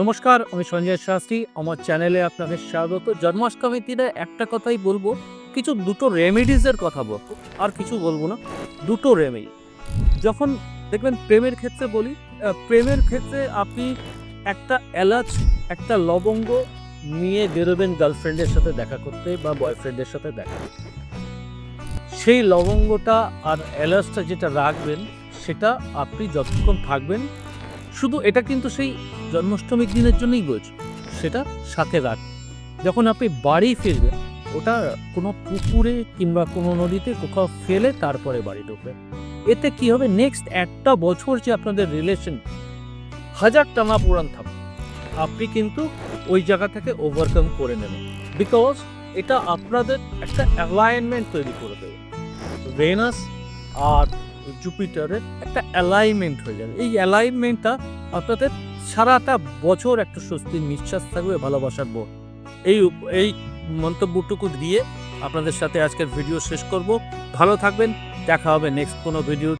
নমস্কার, আমি সঞ্জয় শাস্ত্রী। আমার চ্যানেলে আপনাকে স্বাগত। জন্মাষ্টমীর দিনে একটা কথাই বলব, কিছু দুটো রেমেডিজের কথা বলব, আর কিছু বলব না, দুটো রেমেডি যখন দেখবেন প্রেমের ক্ষেত্রে বলি প্রেমের ক্ষেত্রে আপনি একটা এলাচ, একটা লবঙ্গ নিয়ে বেরোবেন গার্লফ্রেন্ডের সাথে দেখা করতে বা বয়ফ্রেন্ডের সাথে দেখা করতে। সেই লবঙ্গটা আর এলাচটা যেটা রাখবেন, সেটা আপনি যতক্ষণ থাকবেন শুধু এটা কিন্তু সেই জন্মাষ্টমীর দিনের জন্যই বলছি, সেটা সাথে রাখ। যখন আপনি বাড়ি ফিরবেন, ওটা কোনো পুকুরে কিংবা কোনো নদীতে কোথাও ফেলে তারপরে বাড়ি ঢুকবেন। এতে কি হবে? নেক্সট একটা বছর যে আপনাদের রিলেশন হাজার টানা পুরান থাকবে আপনি কিন্তু ওই জায়গা থেকে ওভারকাম করে নেবেন। বিকজ এটা আপনাদের একটা অ্যালাইনমেন্ট তৈরি করে দেবে। ভেনাস আর জুপিটারের একটা অ্যালাইনমেন্ট হয়ে যাবে। এই অ্যালাইনমেন্টটা আপনাদের সারাটা বছর একটা স্বস্তির নিঃশ্বাস থাকবে ভালোবাসার বোধ। এই এই মন্তব্যটুকু দিয়ে আপনাদের সাথে আজকের ভিডিও শেষ করব। ভালো থাকবেন, দেখা হবে নেক্সট কোনো ভিডিও